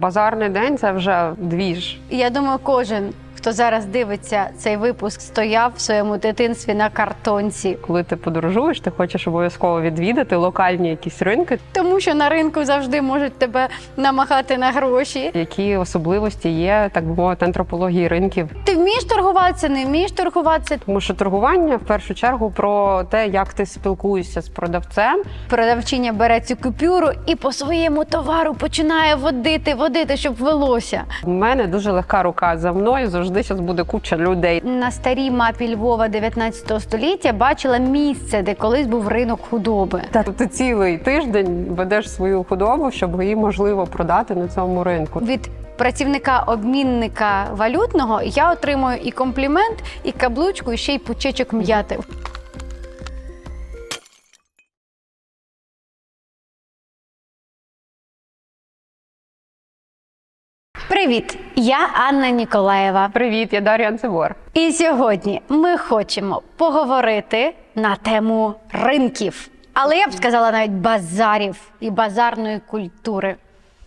Базарний день це вже двіж. ж. Я думаю, кожен, хто зараз дивиться цей випуск, стояв в своєму дитинстві на картонці, Коли ти подорожуєш, ти хочеш обов'язково відвідати локальні якісь ринки, тому що на ринку завжди можуть тебе намахати на гроші. які особливості є, так би мовити, антропології ринків. Ти вмієш торгуватися, не вмієш торгуватися. Тому що торгування в першу чергу про те, як ти спілкуєшся з продавцем. Продавчиня бере цю купюру і по своєму товару починає водити, водити, щоб велося. У мене дуже легка рука за мною. Завжди зараз буде куча людей. На старій мапі Львова 19 століття бачила місце, де колись був ринок худоби. Та ти цілий тиждень ведеш свою худобу, щоб її можливо продати на цьому ринку. Від працівника обмінника валютного я отримую і комплімент, і каблучку, і ще й пучечок м'яти. Привіт! Я Анна Ніколаєва. Привіт, я Дар'я Анцевор. І сьогодні ми хочемо поговорити на тему ринків. Але я б сказала навіть базарів і базарної культури.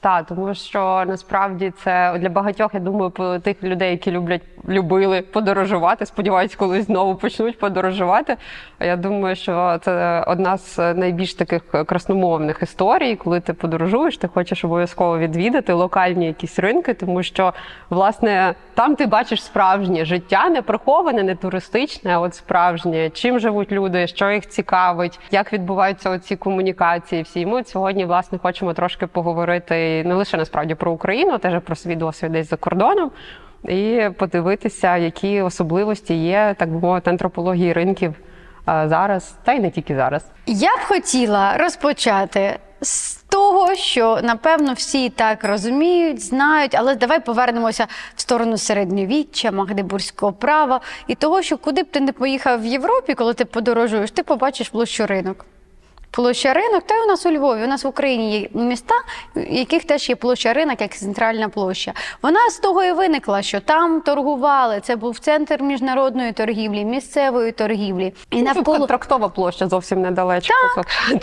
Так, тому що насправді це для багатьох, я думаю, тих людей, які люблять любили подорожувати. Сподіваюсь, колись знову почнуть подорожувати. Я думаю, що це одна з найбільш таких красномовних історій, коли ти подорожуєш, ти хочеш обов'язково відвідати локальні якісь ринки, тому що власне там ти бачиш справжнє життя, не приховане, не туристичне, а от справжнє. Чим живуть люди, що їх цікавить, як відбуваються оці комунікації. Всі ми сьогодні власне хочемо трошки поговорити не лише насправді про Україну, а теж про свій досвід десь за кордоном. І подивитися, які особливості є, так би мовити, антропології ринків зараз, та й не тільки зараз. Я б хотіла розпочати з того, що напевно всі так розуміють, знають, але давай повернемося в сторону середньовіччя, магдебурзького права і того, що куди б ти не поїхав в Європі, коли ти подорожуєш, ти побачиш площу ринок. Площа ринок, та й у нас у Львові. У нас в Україні є міста, в яких теж є площа ринок, як центральна площа. Вона з того і виникла, що там торгували. Це був центр міжнародної торгівлі, місцевої торгівлі. І Навколо навколо трактова площа зовсім недалечко.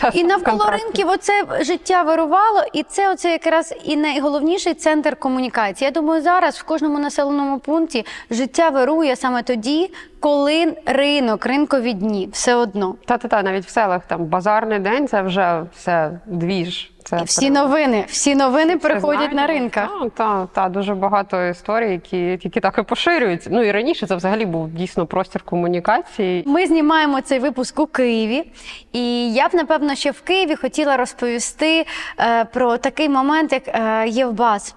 Та, і навколо контракт. ринків оце життя вирувало, і це оце якраз і найголовніший центр комунікації. Я думаю, зараз в кожному населеному пункті життя вирує саме тоді, коли ринок, ринкові дні, все одно. Та та та навіть в селах там базарний день це вже все двіж. Це І всі прям- новини, всі новини приходять на ринках. Так, та, та, дуже багато історій, які, які так і поширюються. Ну і раніше це взагалі був дійсно простір комунікації. Ми знімаємо цей випуск у Києві, і я б напевно ще в Києві хотіла розповісти е, про такий момент, як е, Євбаз.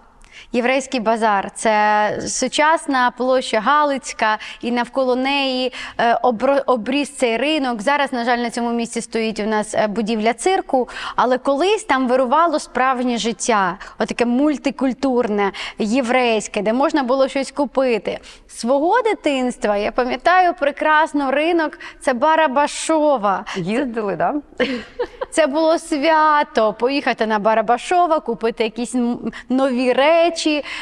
Єврейський базар це сучасна площа Галицька, і навколо неї е, обріс цей ринок. Зараз, на жаль, на цьому місці стоїть у нас е, будівля цирку, але колись там вирувало справжнє життя, отаке мультикультурне, єврейське, де можна було щось купити. Свого дитинства я пам'ятаю прекрасно ринок. Це Барабашова. Їздили, да? Це було свято. Поїхати на Барабашова, купити якісь нові речі,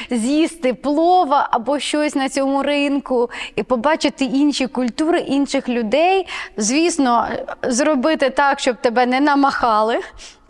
з'їсти плова або щось на цьому ринку, і побачити інші культури, інших людей. Звісно, зробити так, щоб тебе не намахали.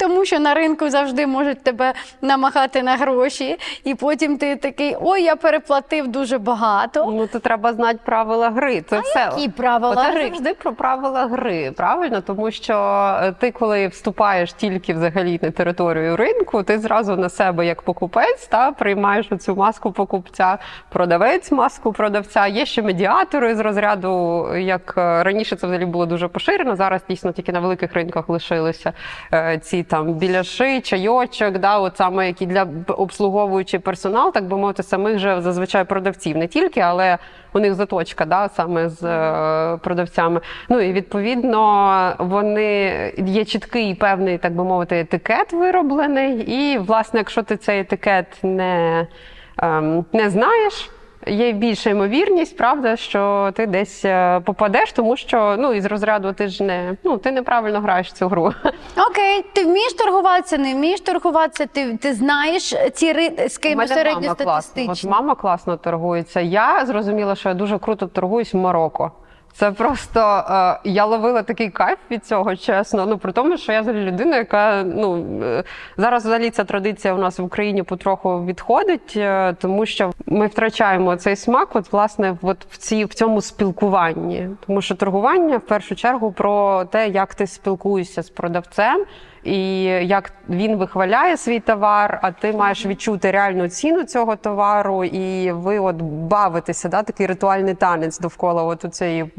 Тому що на ринку завжди можуть тебе намахати на гроші, і потім ти такий: ой, я переплатив дуже багато. Ну то треба знати правила гри. Це все. Які правила Оце гри? завжди про правила гри, правильно? Тому що е, ти, коли вступаєш тільки взагалі на територію ринку, ти зразу на себе як покупець та приймаєш цю маску покупця, продавець маску продавця. Є ще медіатори з розряду, як е, раніше це взагалі було дуже поширено. Зараз дійсно тільки на великих ринках лишилися е, ці там біляши, чайочок, да, от саме які для обслуговуючий персонал, так би мовити, самих же зазвичай продавців не тільки, але у них заточка, да, саме з е, продавцями. Ну і відповідно вони є чіткий певний, так би мовити, етикет вироблений. І, власне, якщо ти цей етикет не, ем, не знаєш. Є більша ймовірність, правда, що ти десь е, попадеш, тому що ну із розряду ти ж не ну ти неправильно граєш цю гру. Окей, ти вмієш торгуватися, не вмієш торгуватися, ти, ти знаєш ці ризики У мама. Середньостатистичні. мама класно торгується. Я зрозуміла, що я дуже круто торгуюсь в Марокко. Це просто е, я ловила такий кайф від цього, чесно. Ну при тому, що я взагалі людина, яка ну е, зараз взагалі ця традиція у нас в Україні потроху відходить, е, тому що ми втрачаємо цей смак, от власне, от в цій в цьому спілкуванні. Тому що торгування в першу чергу про те, як ти спілкуєшся з продавцем. І як він вихваляє свій товар, а ти маєш відчути реальну ціну цього товару, і ви от бавитеся, да, такий ритуальний танець довкола от у цієї.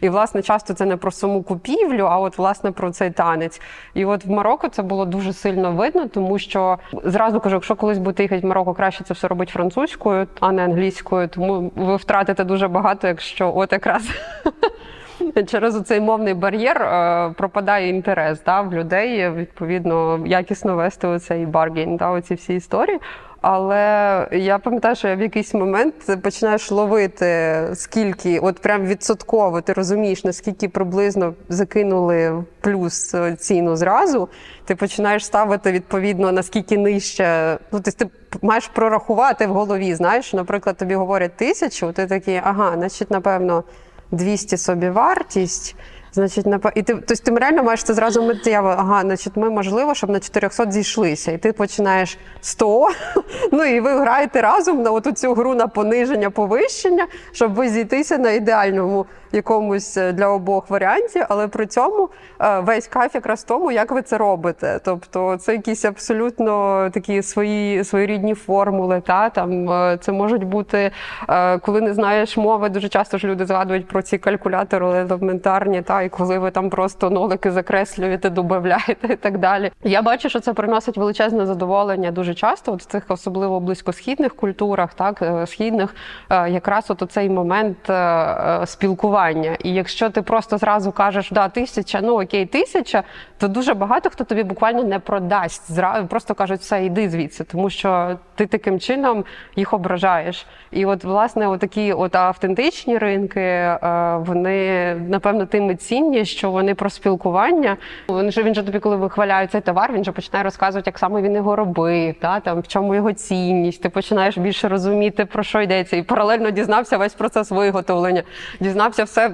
І, власне, часто це не про саму купівлю, а от власне про цей танець. І от в Марокко це було дуже сильно видно, тому що зразу кажу, якщо колись будете їхати в Марокко, краще це все робити французькою, а не англійською. Тому ви втратите дуже багато, якщо от якраз. Через цей мовний бар'єр е, пропадає інтерес да, в людей, відповідно, якісно вести оцей баргейн, да, оці всі історії. Але я пам'ятаю, що я в якийсь момент починаєш ловити, скільки, от прям відсотково, ти розумієш, наскільки приблизно закинули плюс ціну зразу. Ти починаєш ставити відповідно наскільки нижче. Ну, ти, ти маєш прорахувати в голові. Знаєш, наприклад, тобі говорять тисячу, ти такий, ага, значить, напевно. 200 собі вартість. Значить, напа- і ти, тобто ти реально маєш це зразу миттєво. Ага, значить, ми можливо, щоб на 400 зійшлися. І ти починаєш 100, ну і ви граєте разом на оту цю гру на пониження, повищення, щоб ви зійтися на ідеальному якомусь е, для обох варіанті, але при цьому е, весь кайф якраз в тому, як ви це робите. Тобто це якісь абсолютно такі свої своєрідні формули. Та там е, це можуть бути, коли не знаєш мови, дуже часто ж люди згадують про ці калькулятори елементарні, та і коли ви там просто нолики закреслюєте, додаєте і так далі. Я бачу, що це приносить величезне задоволення дуже часто, от в цих особливо близькосхідних культурах, так е, східних, е, якраз от цей момент е, спілкування. І якщо ти просто зразу кажеш, да, тисяча, ну окей, тисяча, то дуже багато хто тобі буквально не продасть. Зразу просто кажуть, все, йди звідси, тому що ти таким чином їх ображаєш. І от, власне, такі от автентичні ринки, вони напевно тим і цінні, що вони про спілкування. Він же він же тобі, коли вихваляє цей товар, він же починає розказувати, як саме він його робив, та там в чому його цінність. Ти починаєш більше розуміти про що йдеться, і паралельно дізнався весь процес виготовлення, дізнався все,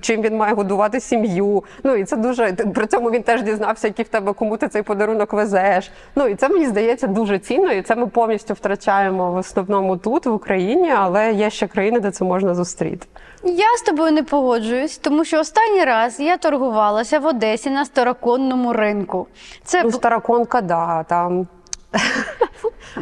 чим він має годувати сім'ю. Ну і це дуже при цьому він теж дізнався, які в тебе кому ти цей подарунок везеш. Ну і це мені здається дуже цінно, і це ми повністю втрачаємо в основному тут, в Україні, але є ще країни, де це можна зустріти. Я з тобою не погоджуюсь, тому що останній раз я торгувалася в Одесі на староконному ринку. Це Ну, староконка, да, там.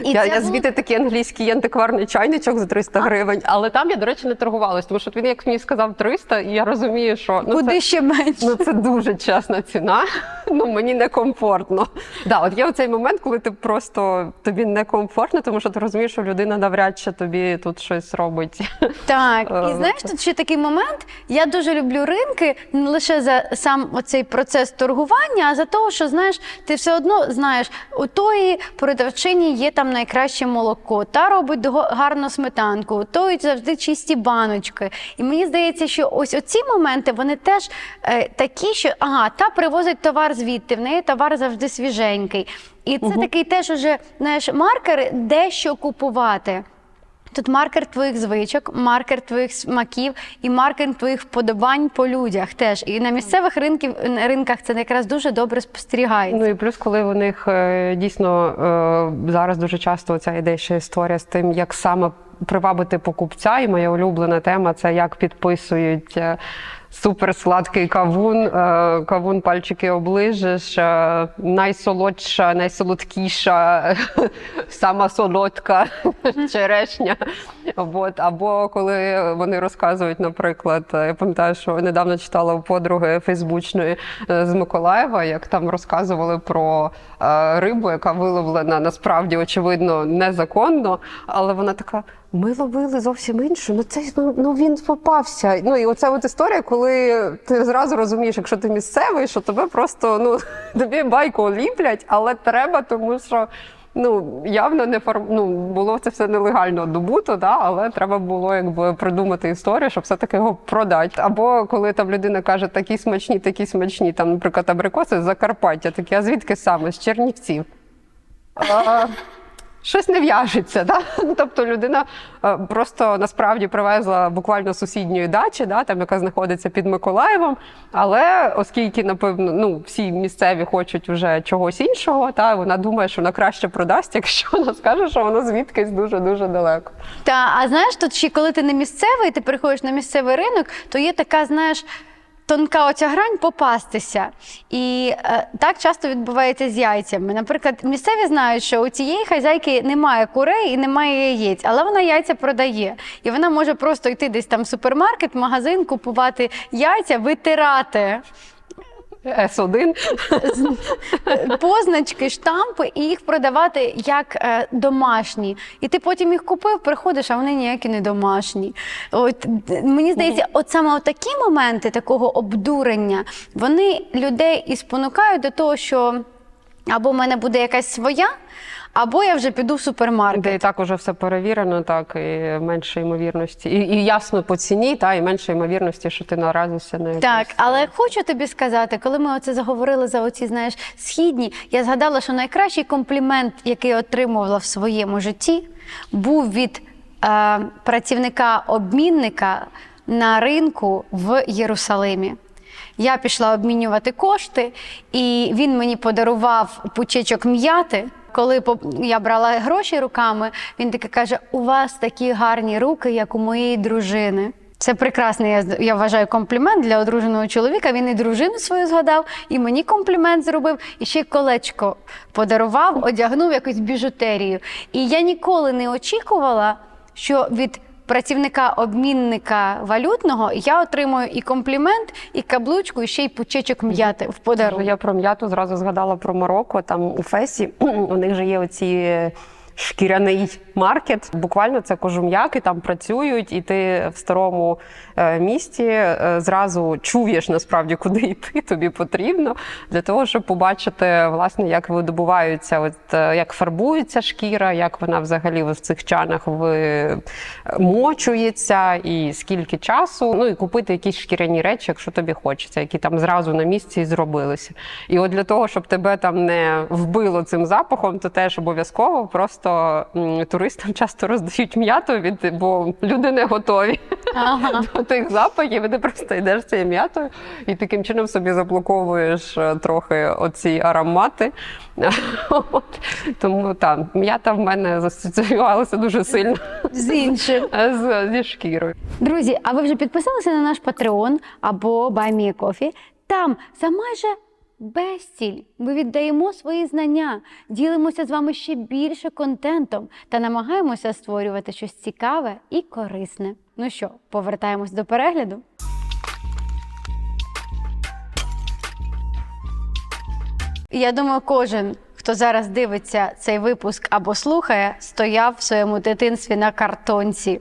І я, я звідти такий англійський антикварний чайничок за 300 гривень, але там я, до речі, не торгувалась, тому що він як мені сказав 300, і я розумію, що ну, куди це, ще менше. ну, це дуже чесна ціна. Ну мені некомфортно. Да, от є оцей момент, коли ти просто тобі некомфортно, тому що ти розумієш, що людина навряд чи тобі тут щось робить. Так, Е, і знаєш, тут ще такий момент. Я дуже люблю ринки не лише за сам оцей процес торгування, а за того, що знаєш, ти все одно знаєш, у тої продавчині є там найкраще молоко, та робить гарну сметанку, то й завжди чисті баночки. І мені здається, що ось оці моменти вони теж е, такі, що ага, та привозить товар звідти, в неї товар завжди свіженький. І це такий теж уже знаєш, маркер, де що купувати. Тут маркер твоїх звичок, маркер твоїх смаків і маркер твоїх вподобань по людях теж. І на місцевих ринків, ринках це якраз дуже добре спостерігається. Ну і плюс, коли у них е, дійсно е, зараз дуже часто ця ідея ще історія з тим, як саме привабити покупця, і моя улюблена тема це як підписують. Суперсладкий кавун, е, кавун пальчики оближеш, е, найсолодша, найсолодкіша, сама солодка черешня. От. Або коли вони розказують, наприклад, е, я пам'ятаю, що недавно читала у подруги Фейсбучної з Миколаєва, як там розказували про рибу, яка виловлена насправді очевидно незаконно, але вона така. Ми ловили зовсім іншу. Ну це ну, ну він попався. Ну і оця от історія, коли ти зразу розумієш, якщо ти місцевий, що тебе просто ну тобі байку ліплять, але треба, тому що. Ну, явно не форм... ну, було це все нелегально добуто, да, але треба було якби придумати історію, щоб все-таки його продати. Або коли там людина каже, такі смачні, такі смачні, там, наприклад, абрикоси з Закарпаття, такі, а звідки саме? З Чернівців. А, щось не в'яжеться. Да? Ну, Тобто людина е, просто насправді привезла буквально сусідньої дачі, да, там, яка знаходиться під Миколаєвом. Але оскільки, напевно, ну, всі місцеві хочуть вже чогось іншого, та, вона думає, що вона краще продасть, якщо вона скаже, що воно звідкись дуже-дуже далеко. Та, а знаєш, тут ще коли ти не місцевий, ти приходиш на місцевий ринок, то є така, знаєш. Тонка оця грань попастися. І е, так часто відбувається з яйцями. Наприклад, місцеві знають, що у цієї хазяйки немає курей і немає яєць, але вона яйця продає. І вона може просто йти десь там в супермаркет, магазин, купувати яйця, витирати С1. позначки, штампи і їх продавати як е, домашні. І ти потім їх купив, приходиш, а вони ніякі не домашні. От мені здається, от саме такі моменти такого обдурення, вони людей і спонукають до того, що або в мене буде якась своя, або я вже піду в супермаркет. Де і так уже все перевірено, так, і менше ймовірності. І, і ясно по ціні, та, і менше ймовірності, що ти наразишся на якусь- Так, але хочу тобі сказати, коли ми оце заговорили за оці, знаєш, східні, я згадала, що найкращий комплімент, який я отримувала в своєму житті, був від е, працівника-обмінника на ринку в Єрусалимі. Я пішла обмінювати кошти, і він мені подарував пучечок м'яти. Коли я брала гроші руками, він таки каже: у вас такі гарні руки, як у моєї дружини. Це прекрасний, я, я вважаю, комплімент для одруженого чоловіка. Він і дружину свою згадав, і мені комплімент зробив, і ще колечко подарував, одягнув якусь біжутерію. І я ніколи не очікувала, що від працівника-обмінника валютного я отримую і комплімент, і каблучку, і ще й пучечок м'яти в подарунок. Я про м'яту зразу згадала про Марокко. Там у Фесі у них же є оці. Шкіряний маркет, буквально це кожум'яки там працюють, і ти в старому е, місті е, зразу чуєш насправді, куди йти тобі потрібно для того, щоб побачити, власне, як видобуваються, от е, як фарбується шкіра, як вона взагалі в цих чанах вмочується, і скільки часу. Ну і купити якісь шкіряні речі, якщо тобі хочеться, які там зразу на місці і зробилися. І от для того, щоб тебе там не вбило цим запахом, то теж обов'язково просто м, туристам часто роздають м'яту, від бо люди не готові Ага. до тих запахів, і ти просто йдеш цією м'ятою і таким чином собі заблоковуєш е, трохи оці аромати. От. Тому так, м'ята в мене засоціювалася дуже сильно З іншим. з, зі шкірою. Друзі, а ви вже підписалися на наш Patreon або Buy Me a Coffee? Там за майже безціль ми віддаємо свої знання, ділимося з вами ще більше контентом та намагаємося створювати щось цікаве і корисне. Ну що, повертаємось до перегляду? Я думаю, кожен, хто зараз дивиться цей випуск або слухає, стояв в своєму дитинстві на картонці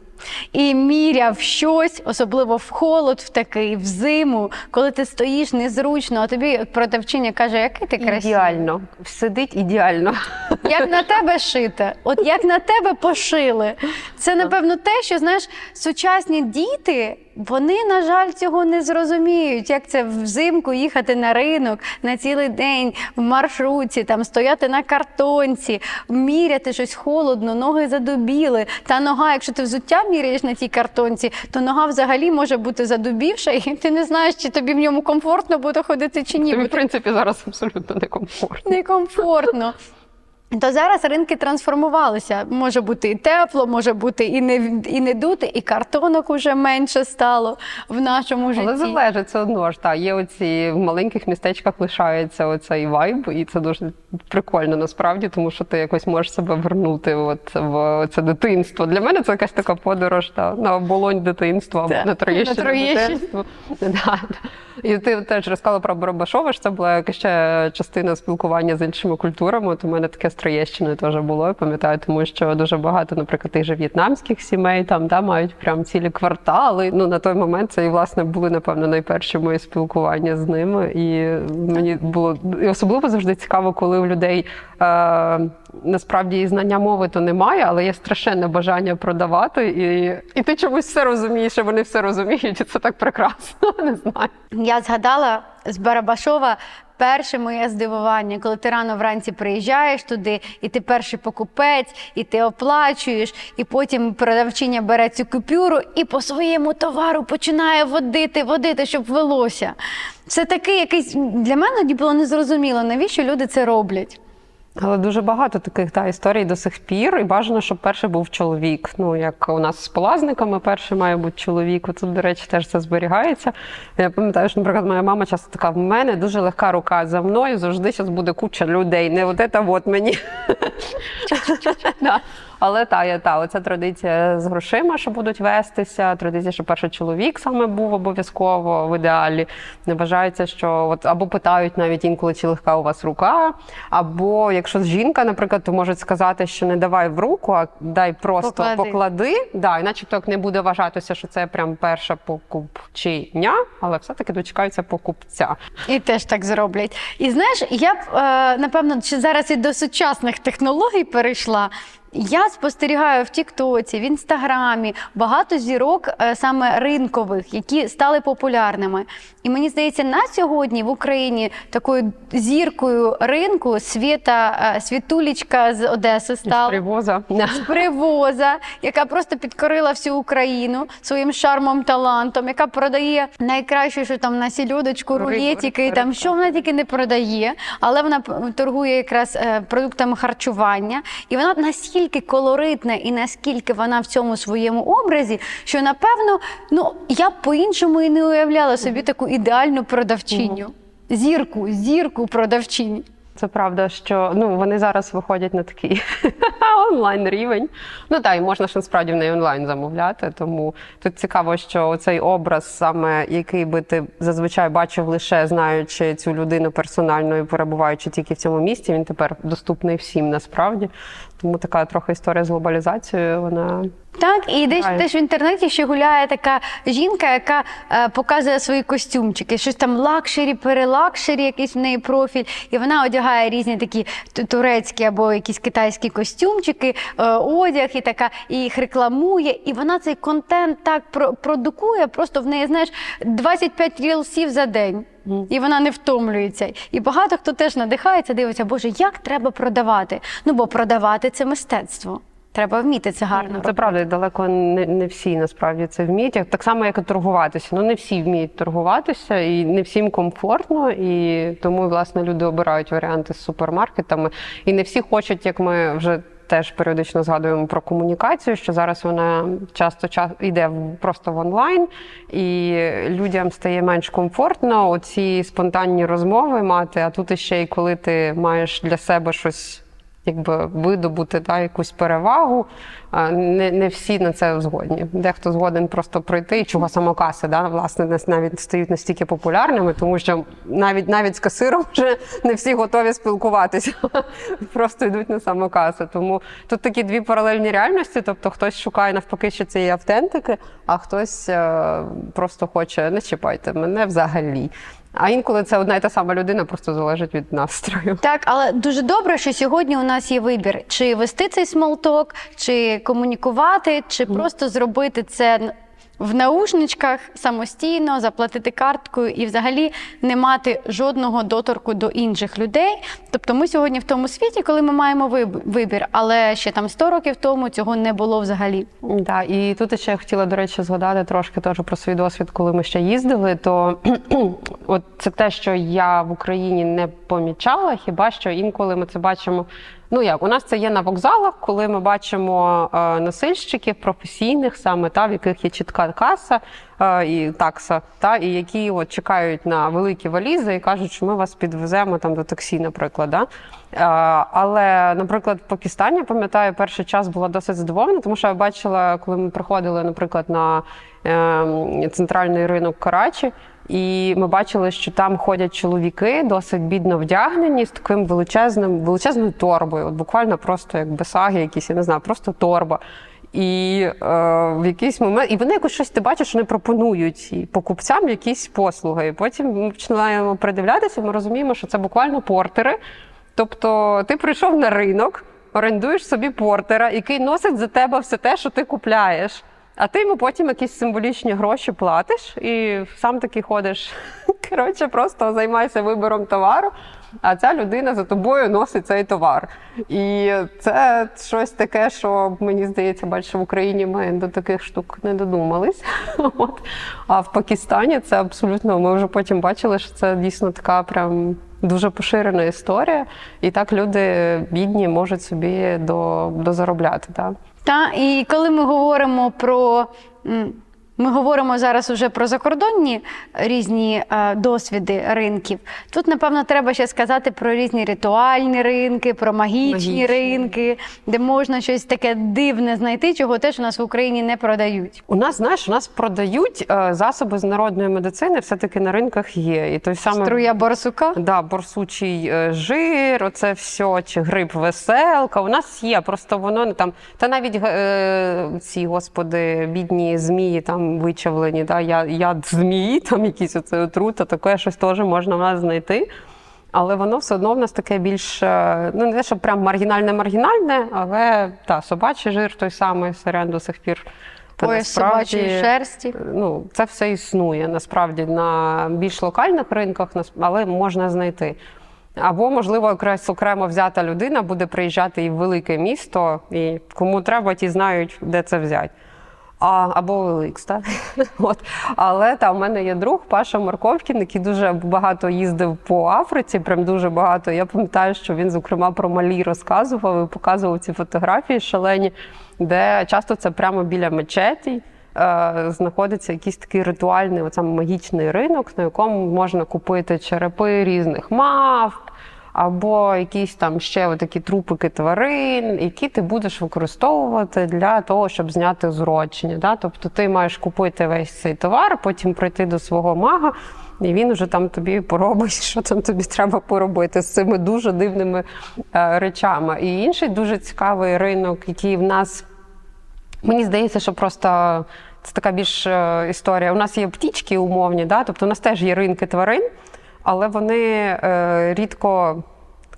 і міряв щось, особливо в холод, в такий, в зиму, коли ти стоїш незручно, а тобі продавчиня каже, який ти красивий. Ідеально. Сидить ідеально. Як на тебе шите, от як на тебе пошили. Це напевно те, що знаєш, сучасні діти. Вони, на жаль, цього не зрозуміють, як це взимку їхати на ринок на цілий день в маршрутці, там стояти на картонці, міряти щось холодно, ноги задубіли. Та нога, якщо ти взуття міряєш на тій картонці, то нога взагалі може бути задубівша, і ти не знаєш, чи тобі в ньому комфортно буде ходити чи ні. Тобі, в принципі, зараз абсолютно некомфортно. некомфортно. То зараз ринки трансформувалися. Може бути і тепло, може бути і не і не дути, і картонок уже менше стало в нашому житті. Але залежить все одно ж. Та є оці в маленьких містечках лишається оцей вайб, і це дуже прикольно насправді, тому що ти якось можеш себе вернути от в це дитинство. Для мене це якась така подорож та на оболонь дитинства або на Троєщину дитинство. І ти теж розказала про Барабашова, що це була ще частина спілкування з іншими культурами. От у мене таке з Троєщиною теж було. Я пам'ятаю, тому що дуже багато, наприклад, тих же в'єтнамських сімей там да, мають прям цілі квартали. Ну на той момент це і власне були напевно найперші мої спілкування з ними. І мені було і особливо завжди цікаво, коли у людей насправді і знання мови то немає, але є страшенне бажання продавати, і, і ти чомусь все розумієш, і вони все розуміють, і це так прекрасно. Не знаю. Я згадала з Барабашова перше моє здивування, коли ти рано вранці приїжджаєш туди, і ти перший покупець, і ти оплачуєш, і потім продавчиня бере цю купюру і по своєму товару починає водити, водити, щоб велося. Це такий якийсь для мене було незрозуміло, навіщо люди це роблять. Але дуже багато таких та, історій до сих пір, і бажано, щоб перший був чоловік. Ну, як у нас з полазниками, перший має бути чоловік. Тут, до речі, теж це зберігається. Я пам'ятаю, що, наприклад, моя мама часто така: в мене дуже легка рука за мною, завжди зараз буде куча людей. Не от це от мені. Але та, я та, оця традиція з грошима, що будуть вестися, традиція, що перший чоловік саме був обов'язково в ідеалі. Не вважається, що от або питають навіть інколи, чи легка у вас рука, або якщо жінка, наприклад, то можуть сказати, що не давай в руку, а дай просто Поклади. поклади. Да, і начебто як не буде вважатися, що це прям перша покупчиня, але все-таки дочекаються покупця. І теж так зроблять. І знаєш, я б е, напевно ще зараз і до сучасних технологій перейшла. Я спостерігаю в Тіктоці, в Інстаграмі багато зірок е, саме ринкових, які стали популярними. І мені здається, на сьогодні в Україні такою зіркою ринку світа е, світулічка з Одеси стала. привоза. Привоза, яка просто підкорила всю Україну своїм шармом, талантом, яка продає найкраще, що там на сільодочку, рулетики, там що вона тільки не продає, але вона торгує якраз е, продуктами харчування, і вона настільки колоритна і наскільки вона в цьому своєму образі, що напевно, ну я б по-іншому і не уявляла собі таку ідеальну продавчиню. Зірку, зірку продавчиню. Це правда, що ну вони зараз виходять на такий онлайн рівень. Ну так, і можна ж насправді в неї онлайн замовляти. Тому тут цікаво, що цей образ, саме який би ти зазвичай бачив лише знаючи цю людину персонально і перебуваючи тільки в цьому місці, він тепер доступний всім насправді. Тому така трохи історія з глобалізацією. Вона Так, і десь теж в інтернеті ще гуляє така жінка, яка е, показує свої костюмчики, щось там лакшері, перелакшері, якийсь в неї профіль, і вона одягає різні такі турецькі або якісь китайські костюмчики, е, одяг, і така і їх рекламує. І вона цей контент так про- продукує. Просто в неї, знаєш, 25 рілсів за день. І вона не втомлюється. І багато хто теж надихається, дивиться, Боже, як треба продавати? Ну бо продавати це мистецтво. Треба вміти це гарно. це робити. правда, далеко не, не всі насправді це вміють. Так само, як і торгуватися. Ну не всі вміють торгуватися, і не всім комфортно. І тому власне люди обирають варіанти з супермаркетами. І не всі хочуть, як ми вже. Теж періодично згадуємо про комунікацію, що зараз вона часто ча- йде просто в онлайн, і людям стає менш комфортно оці спонтанні розмови мати. А тут іще й коли ти маєш для себе щось якби видобути та, якусь перевагу. Не, не всі на це згодні. Дехто згоден просто пройти, і чого самокаси, да, власне, навіть стають настільки популярними, тому що навіть навіть з касиром вже не всі готові спілкуватися, просто йдуть на самокаси. Тому тут такі дві паралельні реальності. Тобто хтось шукає навпаки, що це є автентики, а хтось е, просто хоче не чіпайте мене взагалі. А інколи це одна і та сама людина, просто залежить від настрою. Так, але дуже добре, що сьогодні у нас є вибір: чи вести цей смолток, чи комунікувати, чи просто зробити це в наушничках самостійно, заплатити карткою і взагалі не мати жодного доторку до інших людей. Тобто ми сьогодні в тому світі, коли ми маємо вибір, але ще там 100 років тому цього не було взагалі. Да, і тут ще я хотіла, до речі, згадати трошки теж про свій досвід, коли ми ще їздили. То от це те, що я в Україні не помічала, хіба що інколи ми це бачимо. Ну як у нас це є на вокзалах, коли ми бачимо е, носильщиків професійних, саме та в яких є чітка каса е, і такса, та і які от чекають на великі валізи і кажуть, що ми вас підвеземо там до таксі, наприклад. Да? Е, але, наприклад, в Пакистані пам'ятаю, перший час була досить задоволена, тому що я бачила, коли ми приходили, наприклад, на е, центральний ринок Карачі. І ми бачили, що там ходять чоловіки, досить бідно вдягнені з таким величезним, величезною торбою. От буквально просто як бесаги, якісь, я не знаю, просто торба. І е, в якийсь момент, і вони якось щось ти бачиш, вони пропонують покупцям якісь послуги. І потім ми починаємо придивлятися, ми розуміємо, що це буквально портери. Тобто ти прийшов на ринок, орендуєш собі портера, який носить за тебе все те, що ти купляєш. А ти йому потім якісь символічні гроші платиш і сам таки ходиш Коротше, просто займайся вибором товару, а ця людина за тобою носить цей товар. І це щось таке, що мені здається, більше в Україні ми до таких штук не додумались. От. А в Пакистані це абсолютно. Ми вже потім бачили, що це дійсно така прям. Дуже поширена історія, і так люди бідні можуть собі до, дозаробляти. Так? Та і коли ми говоримо про. Ми говоримо зараз уже про закордонні різні е, досвіди ринків. Тут, напевно, треба ще сказати про різні ритуальні ринки, про магічні, Магічні. ринки, де можна щось таке дивне знайти, чого теж у нас в Україні не продають. У нас, знаєш, у нас продають е, засоби з народної медицини, все-таки на ринках є. І той самий Струя борсука. Да, борсучий е, жир, оце все, чи гриб веселка. У нас є, просто воно там. Та навіть е, ці, господи, бідні змії там вичавлені, да, я- яд змії, там якісь оце отрута, таке щось теж можна в нас знайти. Але воно все одно в нас таке більш, е, ну не те, що прям маргінальне-маргінальне, але та, собачий жир той самий сирен до сих пір. Та собачої шерсті. ну, це все існує насправді на більш локальних ринках, але можна знайти. Або, можливо, якраз окремо взята людина буде приїжджати і в велике місто, і кому треба, ті знають, де це взяти. А, або OLX, так? От. Але там в мене є друг Паша Марковкін, який дуже багато їздив по Африці, прям дуже багато. Я пам'ятаю, що він, зокрема, про Малі розказував і показував ці фотографії шалені, де часто це прямо біля мечеті. е, Знаходиться якийсь такий ритуальний, оцям магічний ринок, на якому можна купити черепи різних мавп, або якісь там ще такі трупики тварин, які ти будеш використовувати для того, щоб зняти зурочення. Да? Тобто ти маєш купити весь цей товар, потім прийти до свого мага, і він вже там тобі поробить, що там тобі треба поробити з цими дуже дивними е, речами. І інший дуже цікавий ринок, який в нас Мені здається, що просто це така більш е, історія. У нас є птічки умовні, да? тобто у нас теж є ринки тварин, але вони е, рідко.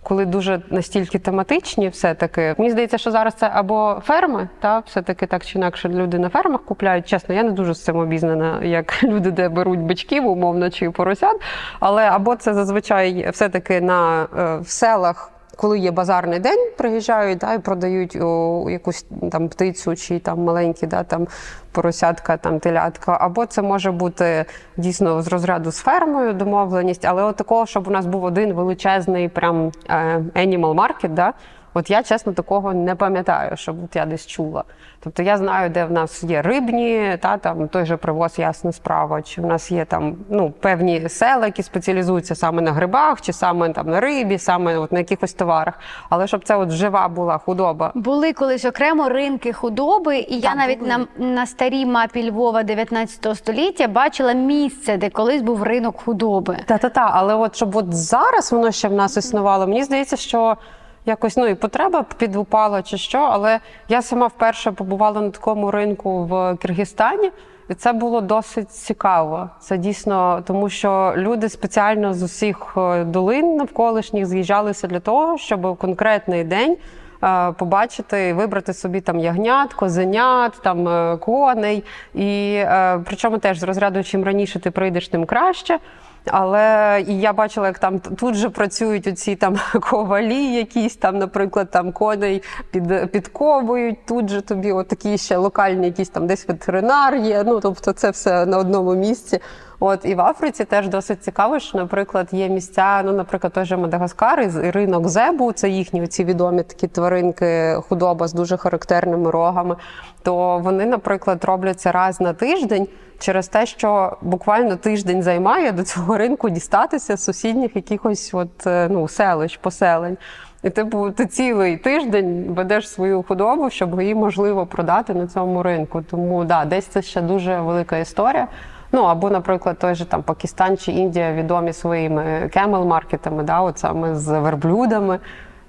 Коли дуже настільки тематичні, все-таки мені здається, що зараз це або ферми, та все-таки так чи інакше люди на фермах купляють. Чесно, я не дуже з цим обізнана, як люди, де беруть батьків, умовно чи поросят. Але або це зазвичай все-таки на е, в селах коли є базарний день, приїжджають да, і продають о, якусь там птицю чи там маленькі да, там, поросятка, там телятка. Або це може бути дійсно з розряду з фермою домовленість, але от такого, щоб у нас був один величезний прям е, animal market, да, От я чесно такого не пам'ятаю, щоб от я десь чула. Тобто я знаю, де в нас є рибні, та там той же привоз ясна справа, чи в нас є там ну певні села, які спеціалізуються саме на грибах, чи саме там на рибі, саме от на якихось товарах. Але щоб це от жива була худоба. Були колись окремо ринки худоби, і я Так, навіть були. на, на старій мапі Львова 19 століття бачила місце, де колись був ринок худоби. Та-та-та, але от щоб от зараз воно ще в нас існувало, мені здається, що якось ну і потреба підупала чи що. Але я сама вперше побувала на такому ринку в Киргизстані. І це було досить цікаво. Це дійсно тому, що люди спеціально з усіх е, долин навколишніх з'їжджалися для того, щоб в конкретний день е, побачити і вибрати собі там ягнят, козенят, там е, коней. І причому теж з розряду, чим раніше ти прийдеш, тим краще. Але і я бачила, як там тут же працюють оці там ковалі, якісь там, наприклад, там коней під, підковують. Тут же тобі отакі ще локальні, якісь там десь ветеринар є. Ну тобто, це все на одному місці. От і в Африці теж досить цікаво, що, наприклад, є місця, ну, наприклад, той же Мадагаскар, і ринок зебу, це їхні ці відомі такі тваринки, худоба з дуже характерними рогами. То вони, наприклад, робляться раз на тиждень через те, що буквально тиждень займає до цього ринку дістатися з сусідніх якихось от, е, ну, селищ, поселень. І типу, ти цілий тиждень ведеш свою худобу, щоб її можливо продати на цьому ринку. Тому да, десь це ще дуже велика історія. Ну або, наприклад, той же там Пакистан чи Індія відомі своїми кемел-маркетами, да, от саме з верблюдами.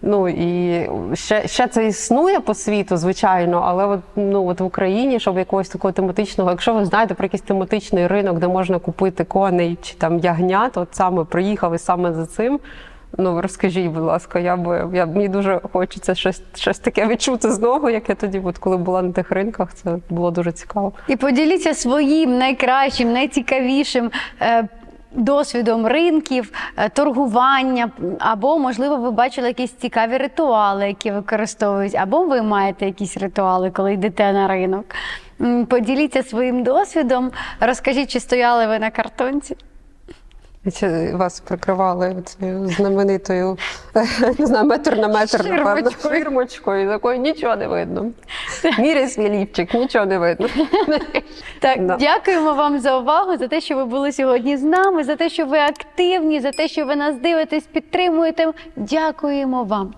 Ну і ще, ще це існує по світу, звичайно, але от, ну, от в Україні, щоб якогось такого тематичного, якщо ви знаєте про якийсь тематичний ринок, де можна купити коней чи там ягнят, от саме приїхав і саме за цим. Ну розкажіть, будь ласка, я би я мені дуже хочеться щось, щось таке відчути знову, як я тоді, от коли була на тих ринках, це було дуже цікаво. І поділіться своїм найкращим, найцікавішим е, досвідом ринків, е, торгування, або, можливо, ви бачили якісь цікаві ритуали, які використовують, або ви маєте якісь ритуали, коли йдете на ринок. Поділіться своїм досвідом, розкажіть, чи стояли ви на картонці. Чи вас прикривали цією знаменитою, не знаю, метр на метр, напевно, ширмочкою, такою нічого не видно. Міряй свій ліпчик, нічого не видно. Так, Да. дякуємо вам за увагу, за те, що ви були сьогодні з нами, за те, що ви активні, за те, що ви нас дивитесь, підтримуєте. Дякуємо вам.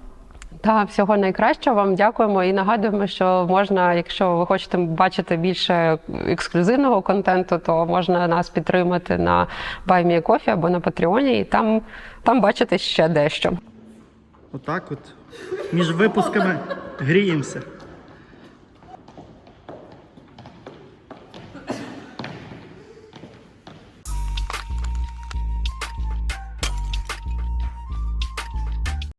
Так, всього найкращого вам дякуємо і нагадуємо, що можна, якщо ви хочете бачити більше ексклюзивного контенту, то можна нас підтримати на BuyMeACoffee або на Патреоні, і там, там бачите ще дещо. Отак от. Між випусками гріємося.